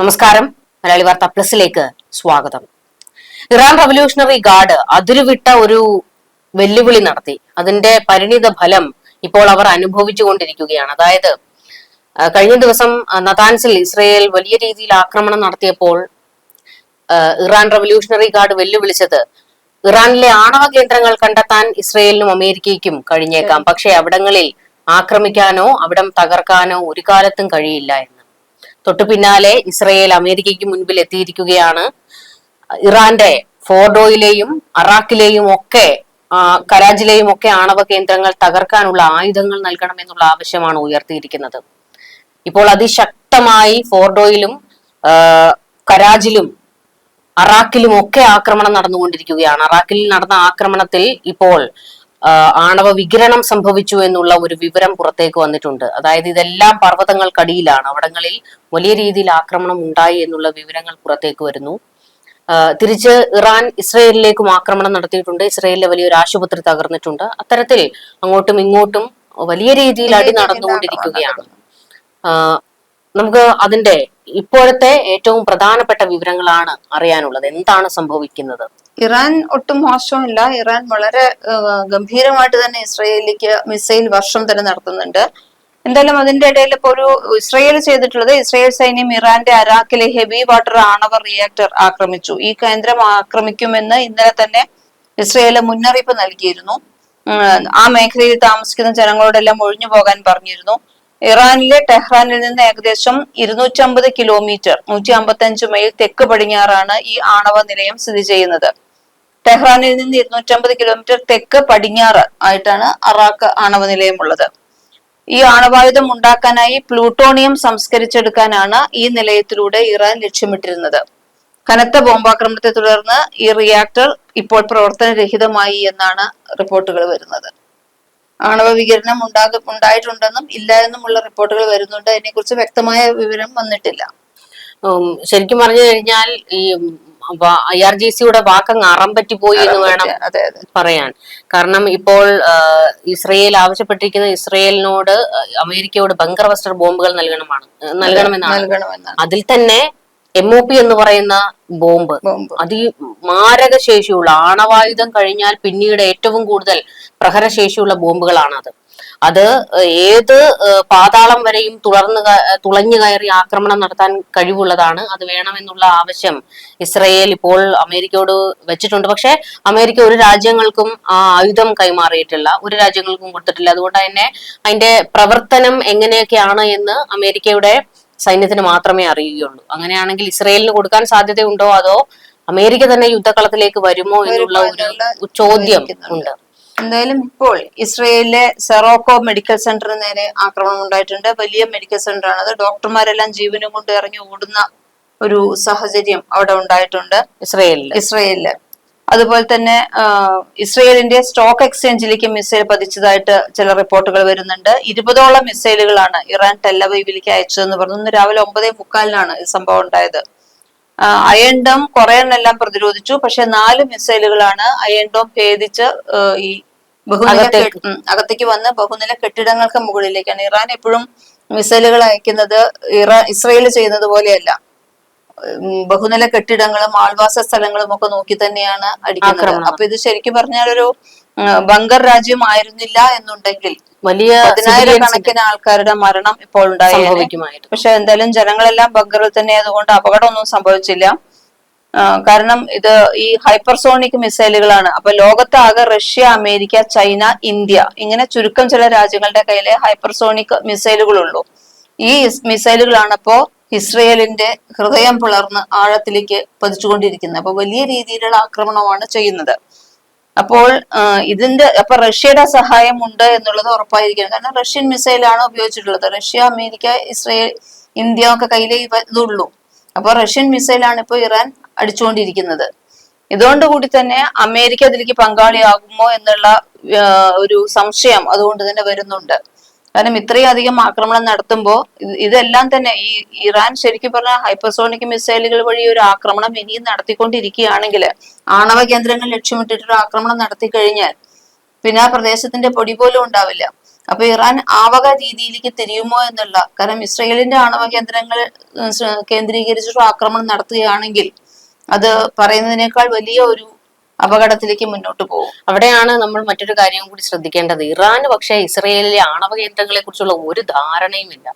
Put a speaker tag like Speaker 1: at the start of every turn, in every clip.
Speaker 1: നമസ്കാരം. മലയാളി വാർത്ത പ്ലസിലേക്ക് സ്വാഗതം. ഇറാൻ റവല്യൂഷണറി ഗാർഡ് അതിരുവിട്ട ഒരു വെല്ലുവിളി നടത്തി. അതിന്റെ പരിണിത ഫലം ഇപ്പോൾ അവർ അനുഭവിച്ചുകൊണ്ടിരിക്കുകയാണ് അതായത് കഴിഞ്ഞ ദിവസം നതാൻസിൽ ഇസ്രയേൽ വലിയ രീതിയിൽ ആക്രമണം നടത്തിയപ്പോൾ ഇറാൻ റവല്യൂഷണറി ഗാർഡ് വെല്ലുവിളിച്ചത് ഇറാനിലെ ആണവ കേന്ദ്രങ്ങൾ കണ്ടെത്താൻ ഇസ്രയേലിനും അമേരിക്കയ്ക്കും കഴിഞ്ഞേക്കാം. പക്ഷേ അവിടങ്ങളിൽ ആക്രമിക്കാനോ അവിടം തകർക്കാനോ ഒരു കാലത്തും കഴിയില്ല എന്ന്. തൊട്ടു പിന്നാലെ ഇസ്രയേൽ അമേരിക്കയ്ക്ക് മുൻപിൽ എത്തിയിരിക്കുകയാണ്. ഇറാന്റെ ഫോർഡോയിലെയും അറാഖിലെയും ഒക്കെ കരാജിലെയും ഒക്കെ ആണവ കേന്ദ്രങ്ങൾ തകർക്കാനുള്ള ആയുധങ്ങൾ നൽകണമെന്നുള്ള ആവശ്യമാണ് ഉയർത്തിയിരിക്കുന്നത്. ഇപ്പോൾ അതിശക്തമായി ഫോർഡോയിലും കരാജിലും അറാഖിലും ഒക്കെ ആക്രമണം നടന്നുകൊണ്ടിരിക്കുകയാണ്. അറാഖിൽ നടന്ന ആക്രമണത്തിൽ ഇപ്പോൾ ആണവ വികിരണം സംഭവിച്ചു എന്നുള്ള ഒരു വിവരം പുറത്തേക്ക് വന്നിട്ടുണ്ട്. അതായത് ഇതെല്ലാം പർവതങ്ങൾക്കടിയിലാണ്. അവിടങ്ങളിൽ വലിയ രീതിയിൽ ആക്രമണം ഉണ്ടായി എന്നുള്ള വിവരങ്ങൾ പുറത്തേക്ക് വരുന്നു. തിരിച്ച് ഇറാൻ ഇസ്രയേലിലേക്കും ആക്രമണം നടത്തിയിട്ടുണ്ട്. ഇസ്രയേലിലെ വലിയൊരു ആശുപത്രി തകർന്നിട്ടുണ്ട്. അത്തരത്തിൽ അങ്ങോട്ടും ഇങ്ങോട്ടും വലിയ രീതിയിൽ അടി നടന്നുകൊണ്ടിരിക്കുകയാണ്. നമുക്ക് അതിന്റെ ഇപ്പോഴത്തെ ഏറ്റവും പ്രധാനപ്പെട്ട വിവരങ്ങളാണ് അറിയാനുള്ളത്. എന്താണ് സംഭവിക്കുന്നത്?
Speaker 2: ഇറാൻ ഒട്ടും മോശമല്ല ഇറാൻ വളരെ ഗംഭീരമായിട്ട് തന്നെ ഇസ്രയേലിലേക്ക് മിസൈൽ വർഷം തന്നെ നടത്തുന്നുണ്ട്. എന്തായാലും അതിന്റെ ഇടയിൽ ഇപ്പൊ ഒരു ഇസ്രയേൽ ചെയ്തിട്ടുള്ളത് ഇസ്രയേൽ സൈന്യം ഇറാന്റെ അരാക്കിലെ ഹെവി വാട്ടർ ആണവ റിയാക്ടർ ആക്രമിച്ചു. ഈ കേന്ദ്രം ആക്രമിക്കുമെന്ന് ഇന്നലെ തന്നെ ഇസ്രയേൽ മുന്നറിയിപ്പ് നൽകിയിരുന്നു. ആ മേഖലയിൽ താമസിക്കുന്ന ജനങ്ങളോടെല്ലാം ഒഴിഞ്ഞു പോകാൻ പറഞ്ഞിരുന്നു. ഇറാനിലെ ടെഹ്റാനിൽ നിന്ന് ഏകദേശം ഇരുന്നൂറ്റമ്പത് കിലോമീറ്റർ നൂറ്റി അമ്പത്തി അഞ്ച് മൈൽ തെക്ക് പടിഞ്ഞാറാണ് ഈ ആണവ നിലയം സ്ഥിതി ചെയ്യുന്നത്. ടെഹ്റാനിൽ നിന്ന് ഇരുന്നൂറ്റമ്പത് കിലോമീറ്റർ തെക്ക് പടിഞ്ഞാറ് ആയിട്ടാണ് അറാഖ് ആണവ നിലയമുള്ളത്. ഈ ആണവായുധം ഉണ്ടാക്കാനായി പ്ലൂട്ടോണിയം സംസ്കരിച്ചെടുക്കാനാണ് ഈ നിലയത്തിലൂടെ ഇറാൻ ലക്ഷ്യമിട്ടിരുന്നത്. കനത്ത ബോംബാക്രമണത്തെ തുടർന്ന് ഈ റിയാക്ടർ ഇപ്പോൾ പ്രവർത്തനരഹിതമായി എന്നാണ് റിപ്പോർട്ടുകൾ വരുന്നത്. ആണവ വികിരണം ഉണ്ടാക ഉണ്ടായിട്ടുണ്ടെന്നും ഇല്ല എന്നുമുള്ള റിപ്പോർട്ടുകൾ വരുന്നുണ്ട്. അതിനെക്കുറിച്ച് വ്യക്തമായ വിവരം വന്നിട്ടില്ല.
Speaker 1: ശരിക്കും പറഞ്ഞു കഴിഞ്ഞാൽ ഈ ഐ ആർ ജി സിയുടെ വാക്കങ്ങ് അറം പറ്റിപ്പോയി എന്ന് വേണം പറയാൻ. കാരണം ഇപ്പോൾ ഇസ്രയേൽ ആവശ്യപ്പെട്ടിരിക്കുന്ന ഇസ്രയേലിനോട് അമേരിക്കയോട് ബങ്കർ ബസ്റ്റർ ബോംബുകൾ നൽകണമാണ് നൽകണമെന്നാണ്. അതിൽ തന്നെ എം ഒ പി എന്ന് പറയുന്ന ബോംബ്.
Speaker 2: ബോംബ്.
Speaker 1: അതി മാരക ശേഷിയുള്ള ആണവായുധം കഴിഞ്ഞാൽ പിന്നീട് ഏറ്റവും കൂടുതൽ പ്രഹരശേഷിയുള്ള ബോംബുകളാണ് അത് അത് ഏത് പാതാളം വരെയും തുളർന്ന് തുളഞ്ഞു കയറി ആക്രമണം നടത്താൻ കഴിവുള്ളതാണ്. അത് വേണമെന്നുള്ള ആവശ്യം ഇസ്രയേൽ ഇപ്പോൾ അമേരിക്കയോട് വെച്ചിട്ടുണ്ട്. പക്ഷെ അമേരിക്ക ഒരു രാജ്യങ്ങൾക്കും ആ ആയുധം കൈമാറിയിട്ടില്ല. ഒരു രാജ്യങ്ങൾക്കും കൊടുത്തിട്ടില്ല. അതുകൊണ്ട് തന്നെ അതിന്റെ പ്രവർത്തനം എങ്ങനെയൊക്കെയാണ് എന്ന് അമേരിക്കയുടെ സൈന്യത്തിന് മാത്രമേ അറിയുകയുള്ളൂ. അങ്ങനെയാണെങ്കിൽ ഇസ്രയേലിന് കൊടുക്കാൻ സാധ്യതയുണ്ടോ? അതോ അമേരിക്ക തന്നെ യുദ്ധക്കളത്തിലേക്ക് വരുമോ എന്നുള്ള ഒരു ചോദ്യം ഉണ്ട്.
Speaker 2: എന്തായാലും ഇപ്പോൾ ഇസ്രയേലിലെ സെറോക്കോ മെഡിക്കൽ സെന്ററിന് നേരെ ആക്രമണം ഉണ്ടായിട്ടുണ്ട്. വലിയ മെഡിക്കൽ സെന്റർ ആണ് അത്. ഡോക്ടർമാരെല്ലാം ജീവനും കൊണ്ട് ഇറങ്ങി ഓടുന്ന ഒരു സാഹചര്യം അവിടെ ഉണ്ടായിട്ടുണ്ട്.
Speaker 1: ഇസ്രയേലിൽ
Speaker 2: ഇസ്രയേലിൽ. അതുപോലെ തന്നെ ഇസ്രയേലിന്റെ സ്റ്റോക്ക് എക്സ്ചേഞ്ചിലേക്ക് മിസൈൽ പതിച്ചതായിട്ട് ചില റിപ്പോർട്ടുകൾ വരുന്നുണ്ട്. ഇരുപതോളം മിസൈലുകളാണ് ഇറാൻ ടെല്ലവൈവിലേക്ക് അയച്ചതെന്ന് പറഞ്ഞു. ഇന്ന് രാവിലെ ഒമ്പതേ മുക്കാലിനാണ് ഈ സംഭവം ഉണ്ടായത്. ആ, അയൺ ഡോം കുറെ പ്രതിരോധിച്ചു. പക്ഷെ നാല് മിസൈലുകളാണ് അയൺ ഡോം ഭേദിച്ച് ഈ ബഹുനില
Speaker 1: അകത്തേക്ക്.
Speaker 2: വന്ന് ബഹുനില കെട്ടിടങ്ങൾക്ക് മുകളിലേക്കാണ്. ഇറാൻ എപ്പോഴും മിസൈലുകൾ അയക്കുന്നത് ഇറാൻ ഇസ്രയേൽ ചെയ്യുന്നത് പോലെയല്ല. ബഹുനില കെട്ടിടങ്ങളും ആൾവാസ സ്ഥലങ്ങളും ഒക്കെ നോക്കി തന്നെയാണ് അടിക്കുന്നത്. അപ്പൊ ഇത് ശരിക്കും പറഞ്ഞാൽ ഒരു ബംഗർ ബങ്കർ രാജ്യം ആയിരുന്നില്ല എന്നുണ്ടെങ്കിൽ
Speaker 1: വലിയ
Speaker 2: പതിനായിരക്കണക്കിന് ആൾക്കാരുടെ മരണം ഇപ്പോൾ ഉണ്ടായി പക്ഷെ എന്തായാലും ജനങ്ങളെല്ലാം ബങ്കറിൽ തന്നെ അതുകൊണ്ട് അപകടമൊന്നും സംഭവിച്ചില്ല. കാരണം ഇത് ഈ ഹൈപ്പർസോണിക് മിസൈലുകളാണ്. അപ്പൊ ലോകത്താകെ റഷ്യ അമേരിക്ക ചൈന ഇന്ത്യ ഇങ്ങനെ ചുരുക്കം ചില രാജ്യങ്ങളുടെ കയ്യിലെ ഹൈപ്പർസോണിക് മിസൈലുകളുള്ളൂ. ഈ മിസൈലുകളാണ് ഇപ്പോ ഇസ്രയേലിന്റെ ഹൃദയം പിളർന്ന് ആഴത്തിലേക്ക് പതിച്ചുകൊണ്ടിരിക്കുന്നത്. അപ്പൊ വലിയ രീതിയിലുള്ള ആക്രമണമാണ് ചെയ്യുന്നത്. അപ്പോൾ ഇതിന്റെ അപ്പൊ റഷ്യയുടെ സഹായം ഉണ്ട് എന്നുള്ളത് ഉറപ്പായിരിക്കണം. കാരണം റഷ്യൻ മിസൈലാണ് ഉപയോഗിച്ചിട്ടുള്ളത്. റഷ്യ അമേരിക്ക ഇസ്രയേൽ ഇന്ത്യ ഒക്കെ കയ്യിലേ ഇതുള്ളൂ. അപ്പൊ റഷ്യൻ മിസൈലാണ് ഇപ്പോൾ ഇറാൻ അടിച്ചുകൊണ്ടിരിക്കുന്നത്. ഇതുകൊണ്ട് കൂടി തന്നെ അമേരിക്ക അതിലേക്ക് പങ്കാളിയാകുമോ എന്നുള്ള ഒരു സംശയം അതുകൊണ്ട് തന്നെ വരുന്നുണ്ട്. കാരണം ഇത്രയും അധികം ആക്രമണം നടത്തുമ്പോൾ ഇതെല്ലാം തന്നെ ഈ ഇറാൻ ശരിക്കും പറഞ്ഞ ഹൈപ്പർസോണിക് മിസൈലുകൾ വഴി ഒരു ആക്രമണം ഇനിയും നടത്തിക്കൊണ്ടിരിക്കുകയാണെങ്കിൽ ആണവ കേന്ദ്രങ്ങൾ ലക്ഷ്യമിട്ടിട്ടൊരു ആക്രമണം നടത്തി കഴിഞ്ഞാൽ പിന്നെ ആ പ്രദേശത്തിന്റെ പൊടി പോലും ഉണ്ടാവില്ല. അപ്പൊ ഇറാൻ ആവക രീതിയിലേക്ക് തിരിയുമോ എന്നുള്ള കാരണം ഇസ്രയേലിന്റെ ആണവ കേന്ദ്രങ്ങൾ കേന്ദ്രീകരിച്ചിട്ടുള്ള കേന്ദ്രീകരിച്ചിട്ട് ആക്രമണം നടത്തുകയാണെങ്കിൽ അത് പറയുന്നതിനേക്കാൾ വലിയ ഒരു അപകടത്തിലേക്ക് മുന്നോട്ട് പോകും.
Speaker 1: അവിടെയാണ് നമ്മൾ മറ്റൊരു കാര്യം കൂടി ശ്രദ്ധിക്കേണ്ടത്. ഇറാൻ പക്ഷേ ഇസ്രയേലിലെ ആണവ കേന്ദ്രങ്ങളെ കുറിച്ചുള്ള ഒരു ധാരണയും ഇല്ല.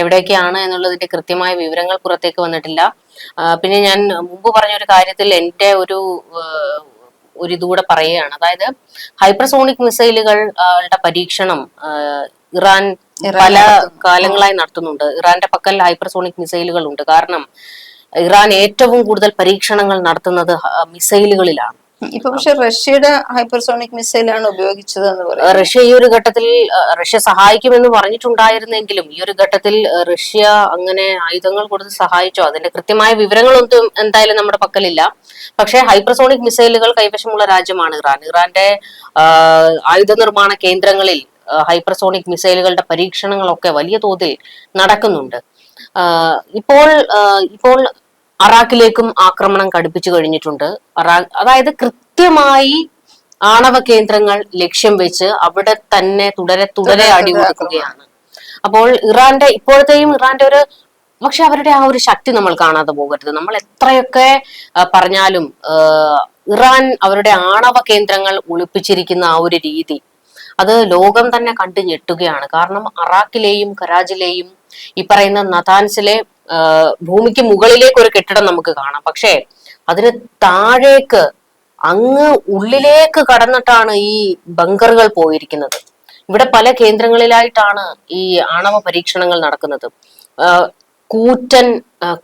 Speaker 1: എവിടെയൊക്കെയാണ് എന്നുള്ളതിന്റെ കൃത്യമായ വിവരങ്ങൾ പുറത്തേക്ക് വന്നിട്ടില്ല. പിന്നെ ഞാൻ മുമ്പ് പറഞ്ഞ ഒരു കാര്യത്തിൽ എന്റെ ഒരു ഒരു ഇതുകൂടെ പറയുകയാണ്. അതായത് ഹൈപ്പർസോണിക് മിസൈലുകളുടെ പരീക്ഷണം ഇറാൻ
Speaker 2: ഇറാൻ
Speaker 1: പല കാലങ്ങളായി നടത്തുന്നുണ്ട്. ഇറാന്റെ പക്കൽ ഹൈപ്പർസോണിക് മിസൈലുകൾ ഉണ്ട്. കാരണം ഇറാൻ ഏറ്റവും കൂടുതൽ പരീക്ഷണങ്ങൾ നടത്തുന്നത് മിസൈലുകളിലാണ്.
Speaker 2: ഇപ്പൊ പക്ഷെ റഷ്യയുടെ ഹൈപ്പർസോണിക് മിസൈലാണ് ഉപയോഗിച്ചത് എന്ന് പറയുന്നത്
Speaker 1: റഷ്യ ഈ ഒരു ഘട്ടത്തിൽ റഷ്യ സഹായിക്കുമെന്ന് പറഞ്ഞിട്ടുണ്ടായിരുന്നെങ്കിലും ഈ ഒരു ഘട്ടത്തിൽ റഷ്യ അങ്ങനെ ആയുധങ്ങൾ കൊടുത്ത് സഹായിച്ചോ? അതിന്റെ കൃത്യമായ വിവരങ്ങളൊന്നും എന്തായാലും നമ്മുടെ പക്കലില്ല. പക്ഷേ ഹൈപ്പർസോണിക് മിസൈലുകൾ കൈവശമുള്ള രാജ്യമാണ് ഇറാൻ. ഇറാന്റെ ആയുധ നിർമ്മാണ കേന്ദ്രങ്ങളിൽ ഹൈപ്പർസോണിക് മിസൈലുകളുടെ പരീക്ഷണങ്ങളൊക്കെ വലിയ തോതിൽ നടക്കുന്നുണ്ട്. ഇപ്പോൾ ഇപ്പോൾ അറാഖിലേക്കും ആക്രമണം കടുപ്പിച്ചു കഴിഞ്ഞിട്ടുണ്ട്. അറാഖ് അതായത് കൃത്യമായി ആണവ കേന്ദ്രങ്ങൾ ലക്ഷ്യം വെച്ച് അവിടെ തന്നെ തുടരെ തുടരെ അടി കൊടുക്കുകയാണ്. അപ്പോൾ ഇറാന്റെ ഇപ്പോഴത്തെയും ഇറാന്റെ ഒരു പക്ഷെ അവരുടെ ആ ഒരു ശക്തി നമ്മൾ കാണാതെ പോകരുത്. നമ്മൾ എത്രയൊക്കെ പറഞ്ഞാലും ഇറാൻ അവരുടെ ആണവ കേന്ദ്രങ്ങൾ ഒളിപ്പിച്ചിരിക്കുന്ന ആ ഒരു രീതി അത് ലോകം തന്നെ കണ്ടു ഞെട്ടുകയാണ്. കാരണം അറാഖിലെയും കരാജിലെയും ഈ പറയുന്ന നതാൻസിലെ ഭൂമിക്ക് മുകളിലേക്ക് ഒരു കെട്ടിടം നമുക്ക് കാണാം. പക്ഷേ അതിന് താഴേക്ക് അങ്ങ് ഉള്ളിലേക്ക് കടന്നിട്ടാണ് ഈ ബങ്കറുകൾ പോയിരിക്കുന്നത്. ഇവിടെ പല കേന്ദ്രങ്ങളിലായിട്ടാണ് ഈ ആണവ പരീക്ഷണങ്ങൾ നടക്കുന്നത്. കൂറ്റൻ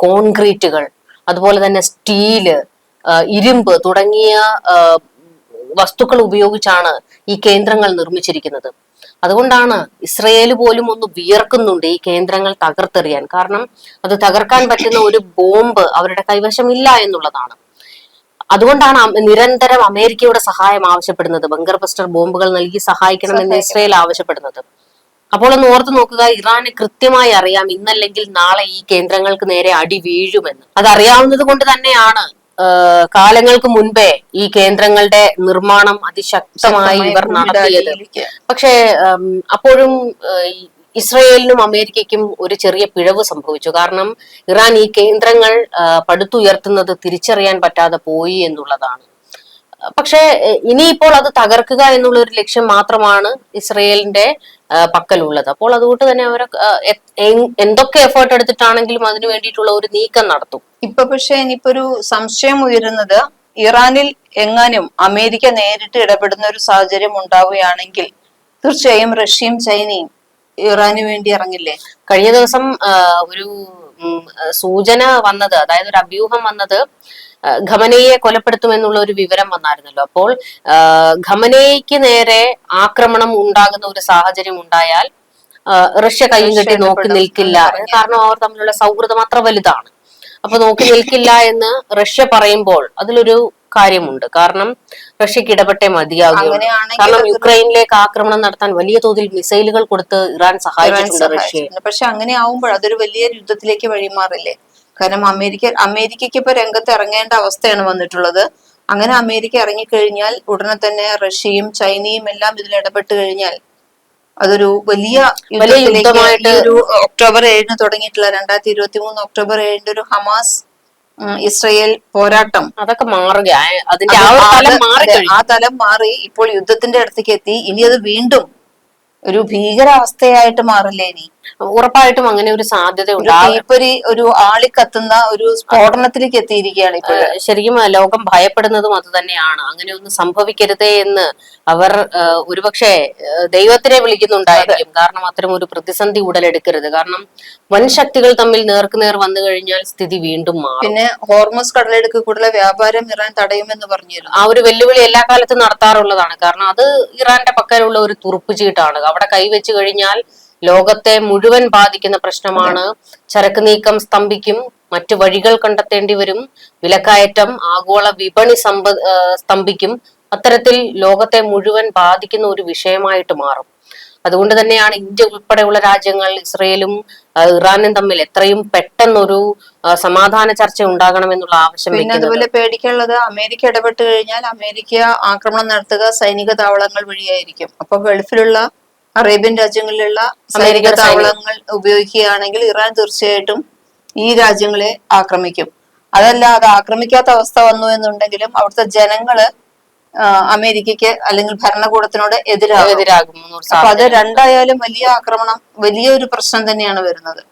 Speaker 1: കോൺക്രീറ്റുകൾ അതുപോലെ തന്നെ സ്റ്റീൽ ഇരുമ്പ് തുടങ്ങിയ വസ്തുക്കൾ ഉപയോഗിച്ചാണ് ഈ കേന്ദ്രങ്ങൾ നിർമ്മിച്ചിരിക്കുന്നത്. അതുകൊണ്ടാണ് ഇസ്രയേൽ പോലും ഒന്ന് വിയർക്കുന്നുണ്ട് ഈ കേന്ദ്രങ്ങൾ തകർത്തെറിയാൻ. കാരണം അത് തകർക്കാൻ പറ്റുന്ന ഒരു ബോംബ് അവരുടെ കൈവശം ഇല്ല എന്നുള്ളതാണ്. അതുകൊണ്ടാണ് നിരന്തരം അമേരിക്കയുടെ സഹായം ആവശ്യപ്പെടുന്നത്. ബങ്കർ ബസ്റ്റർ ബോംബുകൾ നൽകി സഹായിക്കണമെന്ന് ഇസ്രയേൽ ആവശ്യപ്പെടുന്നത്. അപ്പോൾ ഒന്ന് ഓർത്ത് നോക്കുക ഇറാന് കൃത്യമായി അറിയാം ഇന്നല്ലെങ്കിൽ നാളെ ഈ കേന്ദ്രങ്ങൾക്ക് നേരെ അടി വീഴുമെന്ന്. അതറിയാവുന്നത് കൊണ്ട് തന്നെയാണ് കാലങ്ങൾക്ക് മുൻപേ ഈ കേന്ദ്രങ്ങളുടെ നിർമ്മാണം അതിശക്തമായി ഇവർ നടത്തിയത്. പക്ഷേ അപ്പോഴും ഇസ്രയേലിനും അമേരിക്കയ്ക്കും ഒരു ചെറിയ പിഴവ് സംഭവിച്ചു. കാരണം ഇറാൻ ഈ കേന്ദ്രങ്ങൾ പടുത്തുയർത്തുന്നത് തിരിച്ചറിയാൻ പറ്റാതെ പോയി എന്നുള്ളതാണ്. പക്ഷേ ഇനിയിപ്പോൾ അത് തകർക്കുക എന്നുള്ള ഒരു ലക്ഷ്യം മാത്രമാണ് ഇസ്രയേലിന്റെ പക്കലുള്ളത്. അപ്പോൾ അതുകൊണ്ട് തന്നെ അവർ എന്തൊക്കെ എഫേർട്ട് എടുത്തിട്ടാണെങ്കിലും അതിനു വേണ്ടിയിട്ടുള്ള ഒരു നീക്കം നടത്തും.
Speaker 2: ഇപ്പൊ പക്ഷെ ഇനിയിപ്പോ ഒരു സംശയം ഉയരുന്നത് ഇറാനിൽ എങ്ങാനും അമേരിക്ക നേരിട്ട് ഇടപെടുന്ന ഒരു സാഹചര്യം ഉണ്ടാവുകയാണെങ്കിൽ തീർച്ചയായും റഷ്യയും ചൈനയും ഇറാനു വേണ്ടി ഇറങ്ങില്ലേ?
Speaker 1: കഴിഞ്ഞ ദിവസം ഒരു സൂചന വന്നത് അതായത് ഒരു അഭ്യൂഹം വന്നത് ഖമനയെ കൊലപ്പെടുത്തുമെന്നുള്ള ഒരു വിവരം വന്നായിരുന്നല്ലോ. അപ്പോൾ ഖമനയ്ക്ക് നേരെ ആക്രമണം ഉണ്ടാകുന്ന ഒരു സാഹചര്യം ഉണ്ടായാൽ റഷ്യ കയ്യും കെട്ടി നോക്കി നിൽക്കില്ല. കാരണം അവർ തമ്മിലുള്ള സൗഹൃദം അത്ര വലുതാണ്. അപ്പൊ നോക്കി നിൽക്കില്ല എന്ന് റഷ്യ പറയുമ്പോൾ അതിലൊരു കാര്യമുണ്ട്. കാരണം റഷ്യക്ക് ഇടപെട്ടേ
Speaker 2: മതിയാകും
Speaker 1: കാരണം യുക്രൈനിലേക്ക് ആക്രമണം നടത്താൻ വലിയ തോതിൽ മിസൈലുകൾ കൊടുത്ത് ഇറാൻ സഹായിച്ചിട്ടുണ്ട്
Speaker 2: റഷ്യ. പക്ഷെ അങ്ങനെ ആവുമ്പോൾ അതൊരു വലിയ യുദ്ധത്തിലേക്ക് വഴിമാറില്ലേ? കാരണം അമേരിക്ക അമേരിക്കയ്ക്ക് ഇപ്പൊ രംഗത്ത് ഇറങ്ങേണ്ട അവസ്ഥയാണ് വന്നിട്ടുള്ളത്. അങ്ങനെ അമേരിക്ക ഇറങ്ങിക്കഴിഞ്ഞാൽ ഉടനെ തന്നെ റഷ്യയും ചൈനയും എല്ലാം ഇതിൽ ഇടപെട്ട് കഴിഞ്ഞാൽ അതൊരു വലിയ
Speaker 1: യുദ്ധമായിട്ട്
Speaker 2: ഒരു ഒക്ടോബർ ഏഴിന് തുടങ്ങിയിട്ടുള്ള രണ്ടായിരത്തി ഇരുപത്തി മൂന്ന് ഒക്ടോബർ ഏഴിന്റെ ഒരു ഹമാസ് ഇസ്രയേൽ പോരാട്ടം.
Speaker 1: അതൊക്കെ മാറുക അതിന്റെ ആ തലം മാറി.
Speaker 2: ഇപ്പോൾ യുദ്ധത്തിന്റെ അടുത്തേക്ക് എത്തി. ഇനി അത് വീണ്ടും ഒരു ഭീകരാവസ്ഥയായിട്ട് മാറില്ലേ ഇനി?
Speaker 1: ഉറപ്പായിട്ടും അങ്ങനെ ഒരു സാധ്യത
Speaker 2: ഒരു
Speaker 1: ഉണ്ടാകും
Speaker 2: തീപ്പൊരി ഒരു സ്ഫോടനത്തിലേക്ക് എത്തിയിരിക്കുകയാണ് ഇപ്പോൾ
Speaker 1: ശരിക്കും ലോകം ഭയപ്പെടുന്നതും അത് തന്നെയാണ്. അങ്ങനെ ഒന്നും സംഭവിക്കരുതേ എന്ന് അവർ ഒരുപക്ഷെ ദൈവത്തിനെ വിളിക്കുന്നുണ്ടായിരിക്കും. കാരണം അത്തരം ഒരു പ്രതിസന്ധി ഉടലെടുക്കരുത്. കാരണം വൻ ശക്തികൾ തമ്മിൽ നേർക്കുനേർ വന്നു കഴിഞ്ഞാൽ സ്ഥിതി വീണ്ടും മാറും.
Speaker 2: പിന്നെ ഹോർമോസ് കടലെടുക്ക് കൂടുതൽ വ്യാപാരം ഇറാൻ തടയുമെന്ന് പറഞ്ഞു
Speaker 1: ആ ഒരു വെല്ലുവിളി എല്ലാ കാലത്തും നടത്താറുള്ളതാണ്. കാരണം അത് ഇറാന്റെ പക്കലുള്ള ഒരു തുറുപ്പ് ചീട്ടാണ്. അവിടെ കൈവച്ചു കഴിഞ്ഞാൽ ലോകത്തെ മുഴുവൻ ബാധിക്കുന്ന പ്രശ്നമാണ് ചരക്ക് നീക്കം സ്തംഭിക്കും. മറ്റു വഴികൾ കണ്ടെത്തേണ്ടി വരും. വിലക്കയറ്റം ആഗോള വിപണി സമ്പ സ്തംഭിക്കും. അത്തരത്തിൽ ലോകത്തെ മുഴുവൻ ബാധിക്കുന്ന ഒരു വിഷയമായിട്ട് മാറും. അതുകൊണ്ട് തന്നെയാണ് ഇന്ത്യ ഉൾപ്പെടെയുള്ള രാജ്യങ്ങൾ ഇസ്രയേലും ഇറാനും തമ്മിൽ എത്രയും പെട്ടെന്നൊരു സമാധാന ചർച്ച ഉണ്ടാകണം എന്നുള്ള ആവശ്യം
Speaker 2: പിന്നെ അതുപോലെ പേടിക്കാനുള്ളത് അമേരിക്ക ഇടപെട്ട് കഴിഞ്ഞാൽ അമേരിക്ക ആക്രമണം നടത്തുക സൈനിക താവളങ്ങൾ വഴിയായിരിക്കും. അപ്പൊ ഗൾഫിലുള്ള അറേബ്യൻ രാജ്യങ്ങളിലുള്ള സൈനിക താവളങ്ങൾ ഉപയോഗിക്കുകയാണെങ്കിൽ ഇറാൻ തീർച്ചയായിട്ടും ഈ രാജ്യങ്ങളെ ആക്രമിക്കും. അതല്ല അത് ആക്രമിക്കാത്ത അവസ്ഥ വന്നു എന്നുണ്ടെങ്കിലും അവിടുത്തെ ജനങ്ങൾ അമേരിക്കക്ക് അമേരിക്കയ്ക്ക് അല്ലെങ്കിൽ ഭരണകൂടത്തിനോട് എതിരാകും. അപ്പൊ അത് രണ്ടായാലും വലിയ ആക്രമണം വലിയൊരു പ്രശ്നം തന്നെയാണ് വരുന്നത്.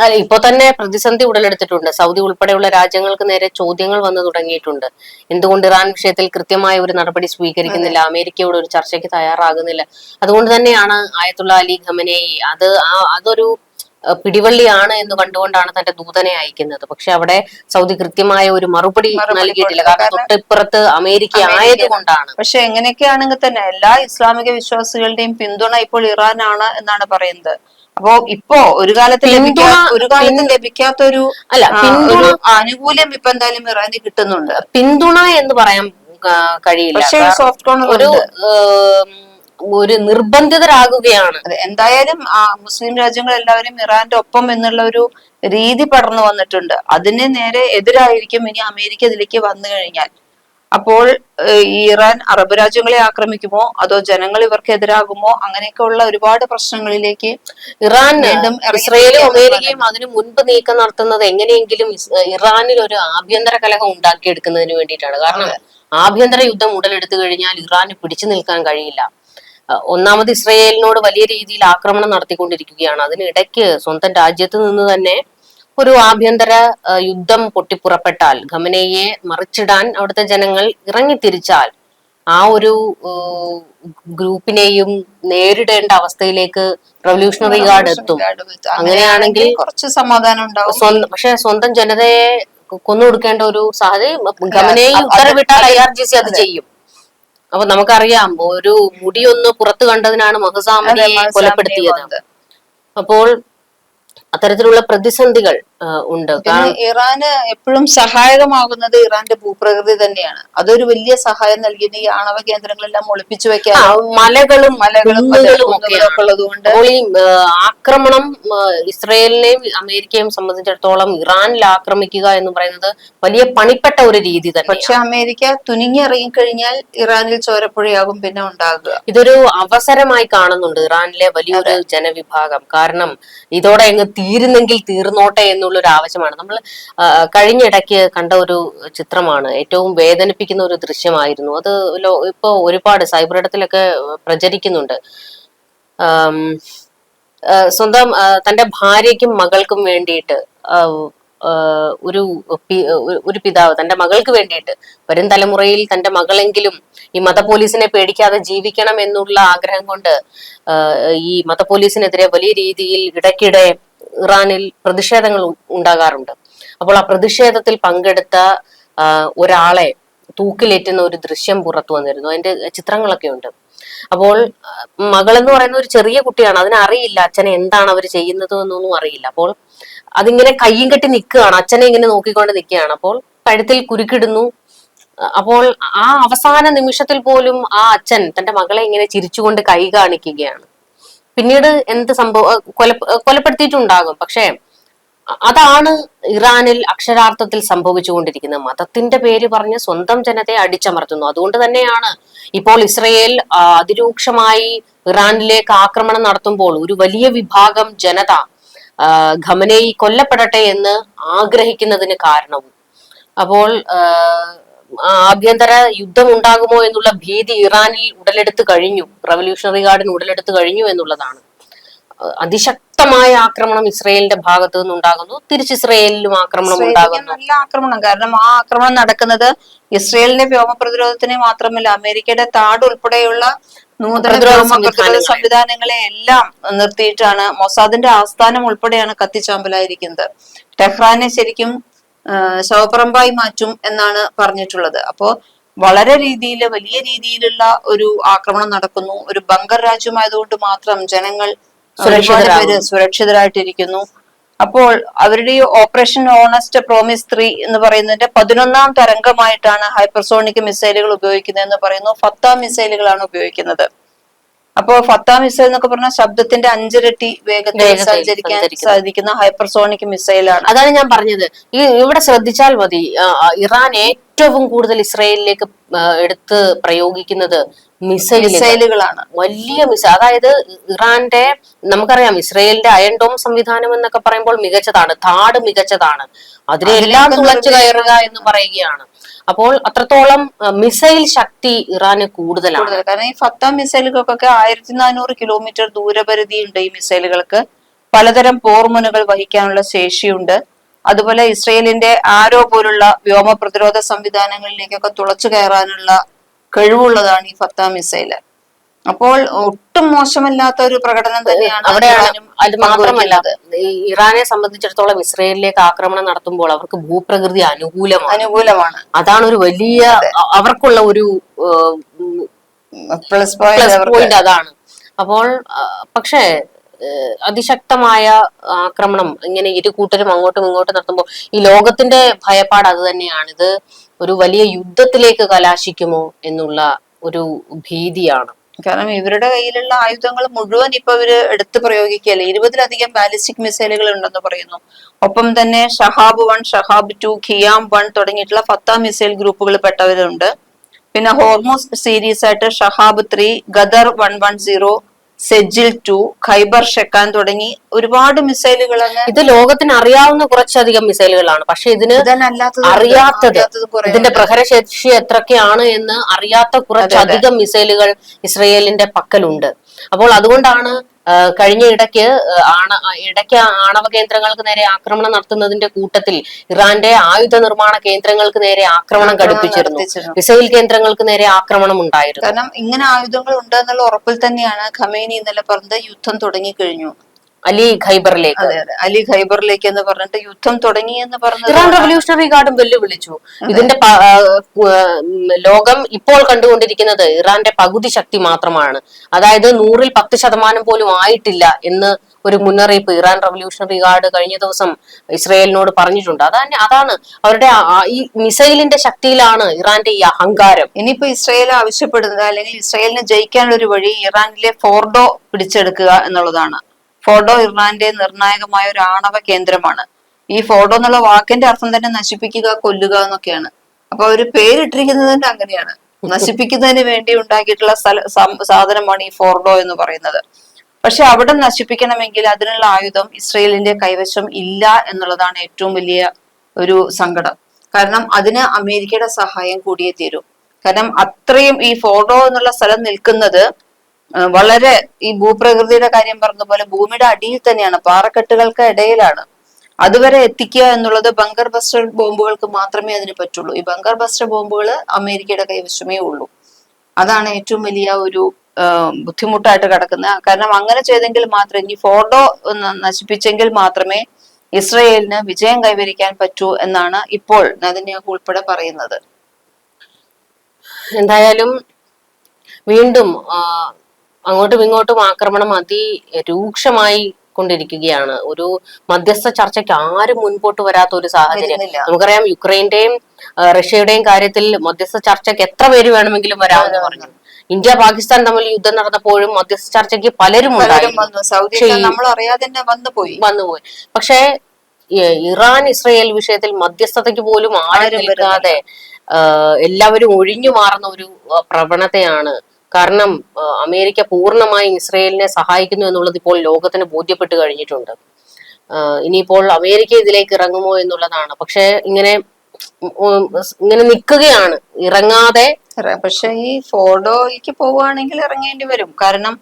Speaker 1: അല്ല, ഇപ്പൊ തന്നെ പ്രതിസന്ധി ഉടലെടുത്തിട്ടുണ്ട്. സൗദി ഉൾപ്പെടെയുള്ള രാജ്യങ്ങൾക്ക് നേരെ ചോദ്യങ്ങൾ വന്നു തുടങ്ങിയിട്ടുണ്ട്. എന്തുകൊണ്ട് ഇറാൻ വിഷയത്തിൽ കൃത്യമായ ഒരു നടപടി സ്വീകരിക്കുന്നില്ല? അമേരിക്കയോട് ഒരു ചർച്ചയ്ക്ക് തയ്യാറാകുന്നില്ല. അതുകൊണ്ട് തന്നെയാണ് ആയത്തുള്ള അലി ഖമനേയി അത് ആ- അതൊരു പിടിവള്ളിയാണ് എന്ന് കണ്ടുകൊണ്ടാണ് തന്റെ ദൂതനെ അയക്കുന്നത്. പക്ഷെ അവിടെ സൗദി കൃത്യമായ ഒരു മറുപടി നൽകിയിട്ടില്ല. കാരണം തൊട്ടിപ്പുറത്ത് അമേരിക്ക- ആയതുകൊണ്ടാണ്.
Speaker 2: പക്ഷെ എങ്ങനെയൊക്കെയാണെങ്കിൽ തന്നെ എല്ലാ ഇസ്ലാമിക വിശ്വാസികളുടെയും പിന്തുണ ഇപ്പോൾ ഇറാനാണ് എന്നാണ് പറയുന്നത്. അപ്പോ ഇപ്പോ ഒരു കാലത്ത് ലഭിക്കാ
Speaker 1: പിന്തുണ-
Speaker 2: ഒരു കാലത്ത് ലഭിക്കാത്തൊരു
Speaker 1: അല്ല
Speaker 2: ആ,
Speaker 1: പിന്തുണ
Speaker 2: ഒരു ആനുകൂല്യം ഇപ്പൊ എന്തായാലും ഇറാന് കിട്ടുന്നുണ്ട്.
Speaker 1: പിന്തുണ എന്ന് പറയാൻ കഴിയില്ല.
Speaker 2: പക്ഷേ സോഫ്റ്റ്
Speaker 1: ഒരു ഒരു നിർബന്ധിതരാകുകയാണ്.
Speaker 2: എന്തായാലും ആ മുസ്ലിം രാജ്യങ്ങൾ എല്ലാവരും ഇറാന്റെ ഒപ്പം എന്നുള്ള ഒരു രീതി പടർന്നു വന്നിട്ടുണ്ട്. അതിന് നേരെ എതിരായിരിക്കും ഇനി അമേരിക്ക ഇതിലേക്ക് വന്നു കഴിഞ്ഞാൽ. അപ്പോൾ ഇറാൻ അറബ് രാജ്യങ്ങളെ ആക്രമിക്കുമോ? അതോ ജനങ്ങൾ ഇവർക്ക് എതിരാകുമോ? അങ്ങനെയൊക്കെയുള്ള ഒരുപാട് പ്രശ്നങ്ങളിലേക്ക്
Speaker 1: ഇറാൻ ഇസ്രയേലും അമേരിക്കയും അതിനു മുൻപ് നീക്കം നടത്തുന്നത് എങ്ങനെയെങ്കിലും ഇറാനിൽ ഒരു ആഭ്യന്തര കലഹം ഉണ്ടാക്കിയെടുക്കുന്നതിന് വേണ്ടിയിട്ടാണ്. കാരണം ആഭ്യന്തര യുദ്ധം ഉടലെടുത്തു കഴിഞ്ഞാൽ ഇറാന് പിടിച്ചു നിൽക്കാൻ കഴിയില്ല. ഒന്നാമത് ഇസ്രയേലിനോട് വലിയ രീതിയിൽ ആക്രമണം നടത്തിക്കൊണ്ടിരിക്കുകയാണ്. അതിനിടയ്ക്ക് സ്വന്തം രാജ്യത്ത് നിന്ന് തന്നെ ഒരു ആഭ്യന്തര യുദ്ധം പൊട്ടിപ്പുറപ്പെട്ടാൽ ഖമനയെ മറിച്ചിടാൻ അവിടുത്തെ ജനങ്ങൾ ഇറങ്ങിത്തിരിച്ചാൽ ആ ഒരു ഗ്രൂപ്പിനെയും നേരിടേണ്ട അവസ്ഥയിലേക്ക് റവല്യൂഷണറി ഗാർഡ് എത്തും. അങ്ങനെയാണെങ്കിൽ
Speaker 2: കുറച്ച് സമാധാനം ഉണ്ടാവും.
Speaker 1: പക്ഷെ സ്വന്തം ജനതയെ കൊന്നുകൊടുക്കേണ്ട ഒരു സാഹചര്യം ഗമനയെ
Speaker 2: അത്
Speaker 1: ഉത്തരവിട്ടാൽ ഐ ആർ ജി സി അത് ചെയ്യും. അപ്പൊ നമുക്കറിയാം ഒരു മുടിയൊന്ന് പുറത്തു കണ്ടതിനാണ് മഹസാമനെ കൊലപ്പെടുത്തിയത്. അപ്പോൾ അത്തരത്തിലുള്ള പ്രതിസന്ധികൾ ഉണ്ട്.
Speaker 2: ഇറാന് എപ്പോഴും സഹായകമാകുന്നത് ഇറാന്റെ ഭൂപ്രകൃതി തന്നെയാണ്. അതൊരു വലിയ സഹായം നൽകിയത് ഈ ആണവ കേന്ദ്രങ്ങളെല്ലാം ഒളിപ്പിച്ചു വെക്കാൻ
Speaker 1: മലകളും
Speaker 2: മലകളും ഉള്ളതുകൊണ്ട്
Speaker 1: ഈ ആക്രമണം ഇസ്രയേലിനെയും അമേരിക്കയും സംബന്ധിച്ചിടത്തോളം ഇറാനിൽ ആക്രമിക്കുക എന്ന് പറയുന്നത് വലിയ പണിപ്പെട്ട ഒരു രീതി തന്നെ
Speaker 2: പക്ഷെ അമേരിക്ക തുനിങ്ങി ഇറങ്ങിക്കഴിഞ്ഞാൽ ഇറാനിൽ ചോരപ്പുഴയാകും പിന്നെ ഉണ്ടാകുക.
Speaker 1: ഇതൊരു അവസരമായി കാണുന്നുണ്ട് ഇറാനിലെ വലിയൊരു ജനവിഭാഗം. കാരണം ഇതോടെ അങ്ങ് തീരുന്നെങ്കിൽ തീർന്നോട്ടെ എന്നുള്ളൊരു ആവശ്യമാണ് നമ്മൾ കഴിഞ്ഞിടയ്ക്ക് കണ്ട ഒരു ചിത്രമാണ്. ഏറ്റവും വേദനിപ്പിക്കുന്ന ഒരു ദൃശ്യമായിരുന്നു. അത് ഇപ്പൊ ഒരുപാട് സൈബർ ഇടത്തിലൊക്കെ പ്രചരിക്കുന്നുണ്ട്. സ്വന്തം തന്റെ ഭാര്യയ്ക്കും മകൾക്കും വേണ്ടിയിട്ട് ഒരു ഒരു പിതാവ് തന്റെ മകൾക്ക് വേണ്ടിയിട്ട് വരും തലമുറയിൽ തന്റെ മകളെങ്കിലും ഈ മത പോലീസിനെ പേടിക്കാതെ ജീവിക്കണം എന്നുള്ള ആഗ്രഹം കൊണ്ട് ഈ മത പോലീസിനെതിരെ വലിയ രീതിയിൽ ഇടയ്ക്കിടെ ഇറാനിൽ പ്രതിഷേധങ്ങൾ ഉണ്ടാകാറുണ്ട്. അപ്പോൾ ആ പ്രതിഷേധത്തിൽ പങ്കെടുത്ത ഒരാളെ തൂക്കിലേറ്റുന്ന ഒരു ദൃശ്യം പുറത്തു വന്നിരുന്നു. അതിന്റെ ചിത്രങ്ങളൊക്കെ ഉണ്ട്. അപ്പോൾ മകൾ എന്ന് പറയുന്ന ഒരു ചെറിയ കുട്ടിയാണ്. അതിനറിയില്ല അച്ഛനെ എന്താണ് അവർ ചെയ്യുന്നത് എന്നൊന്നും അറിയില്ല. അപ്പോൾ അതിങ്ങനെ കയ്യും കെട്ടി നിൽക്കുകയാണ്. അച്ഛനെ ഇങ്ങനെ നോക്കിക്കൊണ്ട് നിൽക്കുകയാണ്. അപ്പോൾ കഴുത്തിൽ കുരുക്കിടുന്നു. അപ്പോൾ ആ അവസാന നിമിഷത്തിൽ പോലും ആ അച്ഛൻ തന്റെ മകളെ ഇങ്ങനെ ചിരിച്ചുകൊണ്ട് കൈ കാണിക്കുകയാണ്. പിന്നീട് എന്ത് സംഭവം കൊല കൊലപ്പെടുത്തിയിട്ടുണ്ടാകും. പക്ഷേ അതാണ് ഇറാനിൽ അക്ഷരാർത്ഥത്തിൽ സംഭവിച്ചുകൊണ്ടിരിക്കുന്നത് മതത്തിന്റെ പേര് പറഞ്ഞ് സ്വന്തം ജനത്തെ അടിച്ചമർത്തുന്നു. അതുകൊണ്ട് തന്നെയാണ് ഇപ്പോൾ ഇസ്രയേൽ അതിരൂക്ഷമായി ഇറാനിലേക്ക് ആക്രമണം നടത്തുമ്പോൾ ഒരു വലിയ വിഭാഗം ജനത ഖമനേയി കൊല്ലപ്പെടട്ടെ എന്ന് ആഗ്രഹിക്കുന്നതിന് കാരണവും. അപ്പോൾ ആഭ്യന്തര യുദ്ധം ഉണ്ടാകുമോ എന്നുള്ള ഭീതി ഇറാനിൽ ഉടലെടുത്ത് കഴിഞ്ഞു. റവല്യൂഷണറി ഗാർഡിന് ഉടലെടുത്ത് കഴിഞ്ഞു എന്നുള്ളതാണ്. അതിശക്തമായ ആക്രമണം ഇസ്രയേലിന്റെ ഭാഗത്തു നിന്നുണ്ടാകുന്നു. തിരിച്ച് ഇസ്രയേലിലും ആക്രമണം ഉണ്ടാകുന്നു.
Speaker 2: നല്ല ആക്രമണം. കാരണം ആ ആക്രമണം നടക്കുന്നത് ഇസ്രയേലിന്റെ വ്യോമ പ്രതിരോധത്തിനെ മാത്രമല്ല അമേരിക്കയുടെ താഡ് ഉൾപ്പെടെയുള്ള നൂതന
Speaker 1: പ്രതിരോധ
Speaker 2: വ്യോമ പ്രതിരോധ
Speaker 1: സംവിധാനങ്ങളെ.
Speaker 2: എല്ലാം നിർത്തിയിട്ടാണ് മൊസാദിന്റെ ആസ്ഥാനം ഉൾപ്പെടെയാണ് കത്തിച്ചാമ്പലായിരിക്കുന്നത്. ടെഹ്റാനെ ശരിക്കും ശവപ്പറമ്പായി മാറ്റും എന്നാണ് പറഞ്ഞിട്ടുള്ളത്. അപ്പോ വളരെ രീതിയിൽ വലിയ രീതിയിലുള്ള ഒരു ആക്രമണം നടക്കുന്നു. ഒരു ബങ്കർ രാജ്യമായതുകൊണ്ട് മാത്രം ജനങ്ങൾ ഒരുപാട് പേര് സുരക്ഷിതരായിട്ടിരിക്കുന്നു. അപ്പോൾ അവരുടെ ഈ ഓപ്പറേഷൻ ഓണസ്റ്റ് പ്രോമിസ് ത്രീ എന്ന് പറയുന്നതിന്റെ പതിനൊന്നാം തരംഗമായിട്ടാണ് ഹൈപ്പർസോണിക് മിസൈലുകൾ ഉപയോഗിക്കുന്നത് എന്ന് പറയുന്നു. ഫത്ത മിസൈലുകളാണ് ഉപയോഗിക്കുന്നത്. അപ്പോ ഫത്ത മിസൈൽ എന്നൊക്കെ പറഞ്ഞാൽ ശബ്ദത്തിന്റെ അഞ്ചിരട്ടി വേഗത്തിൽ സഞ്ചരിക്കാൻ
Speaker 1: സഞ്ചരിക്കുന്ന.
Speaker 2: സാധിക്കുന്ന ഹൈപ്പർസോണിക് മിസൈലാണ്
Speaker 1: അതാണ് ഞാൻ പറഞ്ഞത് ഈ ഇവിടെ ശ്രദ്ധിച്ചാൽ മതി ആ, ഇറാൻ ഏറ്റവും കൂടുതൽ ഇസ്രയേലിലേക്ക് ആ, എടുത്ത് പ്രയോഗിക്കുന്നത്
Speaker 2: മിസൈലുകളാണ്.
Speaker 1: വലിയ മിസൈൽ അതായത് ഇറാന്റെ നമുക്കറിയാം ഇസ്രയേലിന്റെ അയൺ ഡോം സംവിധാനം എന്നൊക്കെ പറയുമ്പോൾ മികച്ചതാണ്. താട് മികച്ചതാണ്. അതിനെല്ലാം തുളച്ചു കയറുക എന്ന് പറയുകയാണ്. അപ്പോൾ അത്രത്തോളം മിസൈൽ ശക്തി ഇറാന് കൂടുതലാണ്.
Speaker 2: കാരണം ഈ ഫത്ത മിസൈലുകൾക്കൊക്കെ ആയിരത്തി നാനൂറ് കിലോമീറ്റർ ദൂരപരിധി ഉണ്ട് ഈ മിസൈലുകൾക്ക്. പലതരം പോർമുനകൾ വഹിക്കാനുള്ള ശേഷിയുണ്ട്. അതുപോലെ ഇസ്രയേലിന്റെ ആരോ പോലുള്ള വ്യോമ പ്രതിരോധ സംവിധാനങ്ങളിലേക്കൊക്കെ തുളച്ചു കയറാനുള്ള കഴിവുള്ളതാണ് ഈ ഫത്ത മിസൈൽ. അപ്പോൾ ഒട്ടും മോശമല്ലാത്ത ഒരു പ്രകടനം തന്നെയാണ്
Speaker 1: അവിടെയാണ് അത് മാത്രമല്ല ഇറാനെ സംബന്ധിച്ചിടത്തോളം ഇസ്രയേലിലേക്ക് ആക്രമണം നടത്തുമ്പോൾ അവർക്ക് ഭൂപ്രകൃതി അനുകൂലമാണ്.
Speaker 2: അനുകൂലമാണ്.
Speaker 1: അതാണ് ഒരു വലിയ അവർക്കുള്ള ഒരു
Speaker 2: പ്ലസ് പോയിന്റ്
Speaker 1: അതാണ്. അപ്പോൾ പക്ഷേ അതിശക്തമായ ആക്രമണം ഇങ്ങനെ ഇരു കൂട്ടരും അങ്ങോട്ടും ഇങ്ങോട്ടും നടത്തുമ്പോൾ ഈ ലോകത്തിന്റെ ഭയപ്പാട് അത് തന്നെയാണ് ഇത് ഒരു വലിയ യുദ്ധത്തിലേക്ക് കലാശിക്കുമോ എന്നുള്ള ഒരു ഭീതിയാണ്.
Speaker 2: കാരണം ഇവരുടെ കയ്യിലുള്ള ആയുധങ്ങൾ മുഴുവൻ ഇപ്പൊ ഇവർ എടുത്തു പ്രയോഗിക്കുകയല്ലേ? ഇരുപതിലധികം ബാലിസ്റ്റിക് മിസൈലുകൾ ഉണ്ടെന്ന് പറയുന്നു. ഒപ്പം തന്നെ Shahab one Shahab two Qiam one തുടങ്ങിയിട്ടുള്ള ഫത്ത മിസൈൽ ഗ്രൂപ്പുകൾ പെട്ടവരുണ്ട്. പിന്നെ ഹോർമോസ് സീരീസ് ആയിട്ട് Shahab three Ghadr one one zero Sejjil two Kheibar Shekan തുടങ്ങി ഒരുപാട് മിസൈലുകൾ
Speaker 1: ഇത് ലോകത്തിന് അറിയാവുന്ന കുറച്ചധികം മിസൈലുകളാണ്. പക്ഷെ ഇതിന് അറിയാത്തത് ഇതിന്റെ പ്രഹരശേഷി എത്രയൊക്കെയാണ് എന്ന് അറിയാത്ത കുറച്ചധികം മിസൈലുകൾ ഇസ്രയേലിന്റെ പക്കലുണ്ട്. അപ്പോൾ അതുകൊണ്ടാണ് കഴിഞ്ഞ ഇടയ്ക്ക് ആണ ഇടയ്ക്ക് ആണവ കേന്ദ്രങ്ങൾക്ക് നേരെ ആക്രമണം നടത്തുന്നതിന്റെ കൂട്ടത്തിൽ ഇറാന്റെ ആയുധ നിർമ്മാണ കേന്ദ്രങ്ങൾക്ക് നേരെ ആക്രമണം ഘടിപ്പിച്ചിരുന്നു. മിസൈൽ കേന്ദ്രങ്ങൾക്ക് നേരെ ആക്രമണം ഉണ്ടായിരുന്നു.
Speaker 2: കാരണം ഇങ്ങനെ ആയുധങ്ങൾ ഉണ്ട് എന്നുള്ള ഉറപ്പിൽ തന്നെയാണ് ഖമേനി ഇന്നലെ പറഞ്ഞത് യുദ്ധം തുടങ്ങിക്കഴിഞ്ഞു.
Speaker 1: അലി ഖൈബറിലേക്ക്.
Speaker 2: അലി ഖൈബറിലേക്ക് എന്ന് പറഞ്ഞിട്ട് യുദ്ധം തുടങ്ങി എന്ന് പറഞ്ഞു
Speaker 1: ഇറാൻ റവല്യൂഷണറി ഗാർഡും വെല്ലുവിളിച്ചു. ഇതിന്റെ ലോകം ഇപ്പോൾ കണ്ടുകൊണ്ടിരിക്കുന്നത് ഇറാന്റെ പകുതി ശക്തി മാത്രമാണ്. അതായത് നൂറിൽ പത്ത് ശതമാനം പോലും ആയിട്ടില്ല എന്ന് ഒരു മുന്നറിയിപ്പ് ഇറാൻ റവല്യൂഷണറി ഗാർഡ് കഴിഞ്ഞ ദിവസം ഇസ്രയേലിനോട് പറഞ്ഞിട്ടുണ്ട്. അതാണ് അതാണ് അവരുടെ ഈ മിസൈലിന്റെ ശക്തിയിലാണ് ഇറാന്റെ ഈ അഹങ്കാരം.
Speaker 2: ഇനിയിപ്പോ ഇസ്രയേൽ ആവശ്യപ്പെടുന്നത് അല്ലെങ്കിൽ ഇസ്രയേലിന് ജയിക്കാനുള്ള ഒരു വഴി ഇറാനിലെ ഫോർഡോ പിടിച്ചെടുക്കുക എന്നുള്ളതാണ്. ഫോർഡോ ഇറാന്റെ നിർണായകമായ ഒരു ആണവ കേന്ദ്രമാണ്. ഈ ഫോർഡോ എന്നുള്ള വാക്കിന്റെ അർത്ഥം തന്നെ നശിപ്പിക്കുക കൊല്ലുക എന്നൊക്കെയാണ്. അപ്പൊ ഒരു പേരിട്ടിരിക്കുന്നത് തന്നെ അങ്ങനെയാണ്. നശിപ്പിക്കുന്നതിന് വേണ്ടി ഉണ്ടാക്കിയിട്ടുള്ള സ്ഥല സാധനമാണ് ഈ ഫോർഡോ എന്ന് പറയുന്നത്. പക്ഷെ അവിടെ നശിപ്പിക്കണമെങ്കിൽ അതിനുള്ള ആയുധം ഇസ്രയേലിന്റെ കൈവശം ഇല്ല എന്നുള്ളതാണ് ഏറ്റവും വലിയ ഒരു സങ്കടം. കാരണം അതിന് അമേരിക്കയുടെ സഹായം കൂടിയേ തീരൂ. കാരണം അത്രയും ഈ ഫോർഡോ എന്നുള്ള സ്ഥലം നിൽക്കുന്നത് വളരെ ഈ ഭൂപ്രകൃതിയുടെ കാര്യം പറഞ്ഞ പോലെ ഭൂമിയുടെ അടിയിൽ തന്നെയാണ് പാറക്കെട്ടുകൾക്ക് ഇടയിലാണ്. അതുവരെ എത്തിക്കുക എന്നുള്ളത് ബങ്കർ ബസ്റ്റർ ബോംബുകൾക്ക് മാത്രമേ അതിന് പറ്റുള്ളൂ. ഈ ബങ്കർ ബസ്റ്റർ ബോംബുകൾ അമേരിക്കയുടെ കൈവശമേ ഉള്ളൂ. അതാണ് ഏറ്റവും വലിയ ഒരു ബുദ്ധിമുട്ടായിട്ട് കിടക്കുന്നത്. കാരണം അങ്ങനെ ചെയ്തെങ്കിൽ മാത്രമേ ഈ ഫോർഡോ നശിപ്പിച്ചെങ്കിൽ മാത്രമേ ഇസ്രയേലിന് വിജയം കൈവരിക്കാൻ പറ്റൂ എന്നാണ് ഇപ്പോൾ നെതന്യാഹു ഉൾപ്പെടെ പറയുന്നത്.
Speaker 1: എന്തായാലും വീണ്ടും അങ്ങോട്ടും ഇങ്ങോട്ടും ആക്രമണം അതിരൂക്ഷമായി കൊണ്ടിരിക്കുകയാണ്. ഒരു മധ്യസ്ഥ ചർച്ചയ്ക്ക് ആരും മുൻപോട്ട് വരാത്ത ഒരു സാഹചര്യം. നമുക്കറിയാം യുക്രൈന്റെയും റഷ്യയുടെയും കാര്യത്തിൽ മധ്യസ്ഥ ചർച്ചയ്ക്ക് എത്ര പേര് വേണമെങ്കിലും വരാമെന്ന് പറഞ്ഞു. ഇന്ത്യ പാകിസ്ഥാൻ തമ്മിൽ യുദ്ധം നടന്നപ്പോഴും മധ്യസ്ഥ ചർച്ചയ്ക്ക് പലരും
Speaker 2: വന്നുപോയി
Speaker 1: വന്നുപോയി പക്ഷേ ഇറാൻ ഇസ്രയേൽ വിഷയത്തിൽ മധ്യസ്ഥതയ്ക്ക് പോലും ആരും
Speaker 2: വരാതെ
Speaker 1: നിൽക്കാതെ എല്ലാവരും ഒഴിഞ്ഞു മാറുന്ന ഒരു പ്രവണതയാണ് കാരണം അമേരിക്ക പൂർണമായും ഇസ്രയേലിനെ സഹായിക്കുന്നു എന്നുള്ളത് ഇപ്പോൾ ലോകത്തിന് ബോധ്യപ്പെട്ട് കഴിഞ്ഞിട്ടുണ്ട്. ഇനിയിപ്പോൾ അമേരിക്ക ഇതിലേക്ക് ഇറങ്ങുമോ എന്നുള്ളതാണ്. പക്ഷെ ഇങ്ങനെ ഇങ്ങനെ നിൽക്കുകയാണ്. ഇറങ്ങാതെ
Speaker 2: ഇറ- പക്ഷെ ഈ ഫോർഡോയ്ക്ക് പോവുകയാണെങ്കിൽ ഇറങ്ങേണ്ടി വരും. കാരണം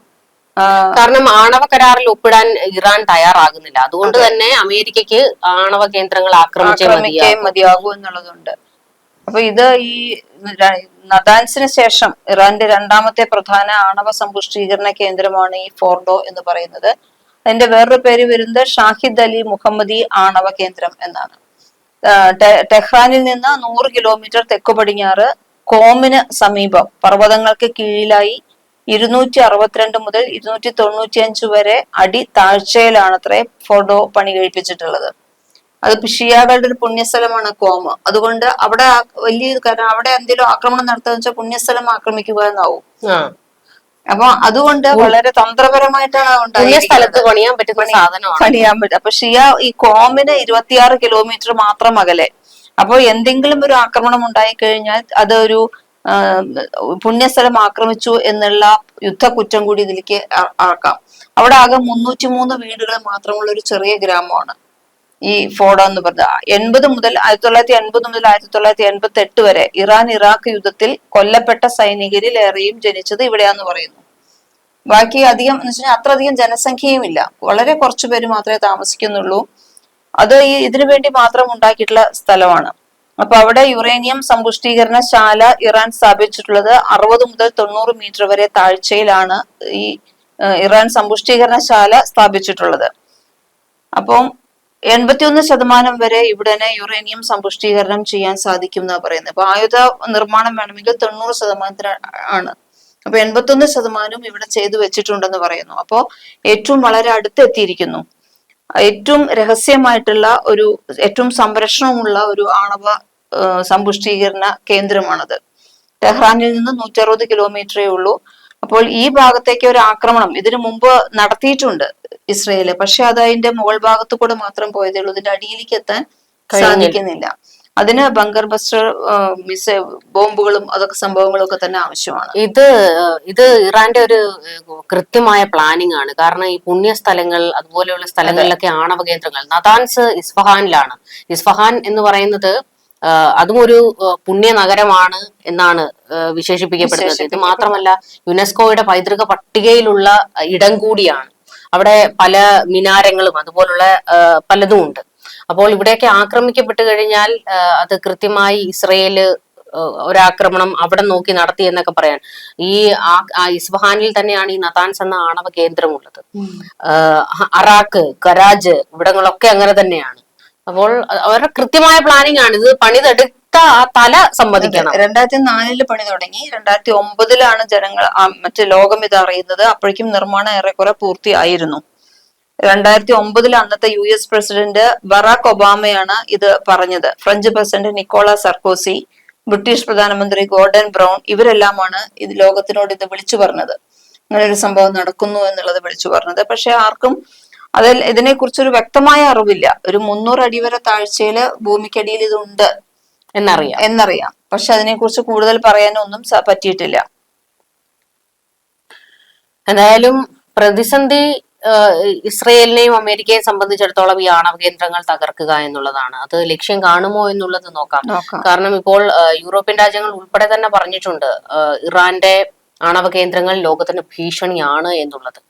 Speaker 1: കാരണം ആണവ കരാറിൽ ഒപ്പിടാൻ ഇറാൻ തയ്യാറാകുന്നില്ല. അതുകൊണ്ട് തന്നെ അമേരിക്കയ്ക്ക് ആണവ കേന്ദ്രങ്ങൾ ആക്രമിച്ചേ മതിയാകൂ
Speaker 2: എന്നുള്ളതുണ്ട്. അപ്പൊ ഇത് ഈ നദാൻസിന് ശേഷം ഇറാന്റെ രണ്ടാമത്തെ പ്രധാന ആണവ സമ്പുഷ്ടീകരണ കേന്ദ്രമാണ് ഈ ഫോർഡോ എന്ന് പറയുന്നത്. അതിന്റെ വേറൊരു പേര് വരുന്നത് ഷാഹിദ് അലി മുഹമ്മദി ആണവ കേന്ദ്രം എന്നാണ്. ടെഹ്റാനിൽ നിന്ന് നൂറ് കിലോമീറ്റർ തെക്കു പടിഞ്ഞാറ് കോമിന് സമീപം പർവതങ്ങൾക്ക് കീഴിലായി ഇരുന്നൂറ്റി അറുപത്തിരണ്ട് മുതൽ ഇരുന്നൂറ്റി തൊണ്ണൂറ്റി അഞ്ച് വരെ അടി താഴ്ചയിലാണത്രേ ഫോർഡോ പണി കഴിപ്പിച്ചിട്ടുള്ളത്. അത് ഷിയാകളുടെ ഒരു പുണ്യസ്ഥലമാണ് കോമ അതുകൊണ്ട് അവിടെ വലിയ കാരണം അവിടെ എന്തെങ്കിലും ആക്രമണം നടത്തുക വെച്ചാൽ പുണ്യസ്ഥലം ആക്രമിക്കുക എന്നാവും. അപ്പൊ അതുകൊണ്ട് വളരെ തന്ത്രപരമായിട്ടാണ്
Speaker 1: പണിയാൻ പറ്റുന്ന സാധനമാണ്.
Speaker 2: പണിയാൻ പറ്റും. അപ്പൊ ഷിയ ഈ കോമിന് ഇരുപത്തിയാറ് കിലോമീറ്റർ മാത്രം അകലെ. അപ്പൊ എന്തെങ്കിലും ഒരു ആക്രമണം ഉണ്ടായി കഴിഞ്ഞാൽ അതൊരു ഒരു പുണ്യസ്ഥലം ആക്രമിച്ചു എന്നുള്ള യുദ്ധക്കുറ്റം കൂടി ഇതിലേക്ക് ആക്കാം. അവിടെ ആകെ മുന്നൂറ്റി മൂന്ന് വീടുകൾ മാത്രമുള്ള ഒരു ചെറിയ ഗ്രാമമാണ്. ഈ ഫോഡോ എന്ന് പറഞ്ഞത് എൺപത് മുതൽ ആയിരത്തി തൊള്ളായിരത്തി എൺപത് മുതൽ ആയിരത്തി തൊള്ളായിരത്തി എൺപത്തി എട്ട് വരെ ഇറാൻ ഇറാഖ് യുദ്ധത്തിൽ കൊല്ലപ്പെട്ട സൈനികരിൽ ഏറെയും ജനിച്ചത് ഇവിടെയാന്ന് പറയുന്നു. ബാക്കി അധികം എന്ന് വെച്ചാൽ അത്ര അധികം ജനസംഖ്യയും ഇല്ല വളരെ കുറച്ചു പേര് മാത്രമേ താമസിക്കുന്നുള്ളൂ. അത് ഈ ഇതിനു വേണ്ടി മാത്രം ഉണ്ടാക്കിയിട്ടുള്ള സ്ഥലമാണ്. അപ്പൊ അവിടെ യുറേനിയം സമ്പുഷ്ടീകരണ ശാല ഇറാൻ സ്ഥാപിച്ചിട്ടുള്ളത് അറുപത് മുതൽ തൊണ്ണൂറ് മീറ്റർ വരെ താഴ്ചയിലാണ് ഈ ഇറാൻ സമ്പുഷ്ടീകരണ ശാല സ്ഥാപിച്ചിട്ടുള്ളത്. അപ്പം എൺപത്തിയൊന്ന് ശതമാനം വരെ ഇവിടെ തന്നെ യുറേനിയം സമ്പുഷ്ടീകരണം ചെയ്യാൻ സാധിക്കും എന്നാ പറയുന്നത് അപ്പൊ ആയുധ നിർമ്മാണം വേണമെങ്കിൽ തൊണ്ണൂറ് ശതമാനത്തിന് ആണ്. അപ്പൊ എൺപത്തൊന്ന് ശതമാനം ഇവിടെ ചെയ്തു വെച്ചിട്ടുണ്ടെന്ന് പറയുന്നു. അപ്പോ ഏറ്റവും വളരെ അടുത്തെത്തിയിരിക്കുന്നു. ഏറ്റവും രഹസ്യമായിട്ടുള്ള ഒരു ഏറ്റവും സംരക്ഷണമുള്ള ഒരു ആണവ സമ്പുഷ്ടീകരണ കേന്ദ്രമാണത്. ടെഹ്റാനിൽ നിന്ന് നൂറ്ററുപത് കിലോമീറ്ററേ ഉള്ളൂ. അപ്പോൾ ഈ ഭാഗത്തേക്ക് ഒരു ആക്രമണം ഇതിനു മുമ്പ് നടത്തിയിട്ടുണ്ട്. ഇസ്രയേൽ. പക്ഷെ അത് അതിന്റെ മുകൾ ഭാഗത്തു കൂടെ മാത്രം പോയതേ ഉള്ളൂ ഇതിന്റെ അടിയിലേക്ക് എത്താൻ സാധിക്കുന്നില്ല. അതിന് ബങ്കർ ബസ്റ്റർ മിസ് ബോംബുകളും അതൊക്കെ സംഭവങ്ങളും ഒക്കെ തന്നെ ആവശ്യമാണ്.
Speaker 1: ഇത് ഇത് ഇറാന്റെ ഒരു കൃത്യമായ പ്ലാനിങ് ആണ്. കാരണം ഈ പുണ്യ സ്ഥലങ്ങൾ അതുപോലെയുള്ള സ്ഥലങ്ങളിലൊക്കെ ആണവ കേന്ദ്രങ്ങൾ. നദാൻസ് ഇസ്ഫഹാനിലാണ്. ഇസ്ഫഹാൻ എന്ന് പറയുന്നത് അതും ഒരു പുണ്യ നഗരമാണ് എന്നാണ് വിശേഷിപ്പിക്കപ്പെടുന്നത്. ഇത് മാത്രമല്ല യുനെസ്കോയുടെ പൈതൃക പട്ടികയിലുള്ള ഇടം കൂടിയാണ്. അവിടെ പല മിനാരങ്ങളും അതുപോലുള്ള പലതും ഉണ്ട്. അപ്പോൾ ഇവിടെയൊക്കെ ആക്രമിക്കപ്പെട്ട് കഴിഞ്ഞാൽ അത് കൃത്യമായി ഇസ്രയേൽ ഒരാക്രമണം അവിടെ നോക്കി നടത്തി എന്നൊക്കെ പറയാൻ. ഈ ഇസ്ഫഹാനിൽ തന്നെയാണ് ഈ നതാൻസ് എന്ന ആണവ കേന്ദ്രമുള്ളത്. അറാഖ് കരാജ് ഇവിടങ്ങളൊക്കെ അങ്ങനെ തന്നെയാണ്. അപ്പോൾ അവരുടെ കൃത്യമായ പ്ലാനിങ് ആണ്. ഇത് പണിതെടുത്ത ആ തല സമ്മതിക്കണം.
Speaker 2: രണ്ടായിരത്തി നാലിൽ പണി തുടങ്ങി. രണ്ടായിരത്തി ഒമ്പതിലാണ് ജനങ്ങൾ മറ്റു ലോകം ഇത് അറിയുന്നത്. അപ്പോഴേക്കും നിർമ്മാണം ഏറെക്കുറെ പൂർത്തിയായിരുന്നു. രണ്ടായിരത്തി ഒമ്പതിൽ അന്നത്തെ യു എസ് പ്രസിഡന്റ് ബറാക് ഒബാമയാണ് ഇത് പറഞ്ഞത്. French president Nicolas Sarkozy British പ്രധാനമന്ത്രി ഗോർഡൻ ബ്രൗൺ ഇവരെല്ലാമാണ് ഇത് ലോകത്തിനോട് ഇത് വിളിച്ചു പറഞ്ഞത്. അങ്ങനെ ഒരു സംഭവം നടക്കുന്നു എന്നുള്ളത് വിളിച്ചു പറഞ്ഞത്. പക്ഷെ ആർക്കും അതിൽ ഇതിനെക്കുറിച്ചൊരു വ്യക്തമായ അറിവില്ല. ഒരു മുന്നൂറ് അടി വരെ താഴ്ചയിൽ ഭൂമിക്കടിയിൽ ഇതുണ്ട്.
Speaker 1: എന്നറിയാം.
Speaker 2: എന്നറിയാം. പക്ഷെ അതിനെക്കുറിച്ച് കൂടുതൽ പറയാനൊന്നും പറ്റിയിട്ടില്ല.
Speaker 1: എന്തായാലും പ്രതിസന്ധി ഇസ്രയേലിനെയും അമേരിക്കയെയും സംബന്ധിച്ചിടത്തോളം ഈ ആണവ കേന്ദ്രങ്ങൾ തകർക്കുക എന്നുള്ളതാണ്. അത് ലക്ഷ്യം കാണുമോ എന്നുള്ളത് നോക്കാം. കാരണം ഇപ്പോൾ യൂറോപ്യൻ രാജ്യങ്ങൾ ഉൾപ്പെടെ തന്നെ പറഞ്ഞിട്ടുണ്ട് ഇറാന്റെ ആണവ കേന്ദ്രങ്ങൾ ലോകത്തിന് ഭീഷണിയാണ് എന്നുള്ളത്.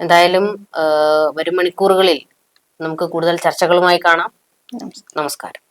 Speaker 1: എന്തായാലും വരും മണിക്കൂറുകളിൽ നമുക്ക് കൂടുതൽ ചർച്ചകളുമായി കാണാം. നമസ്കാരം.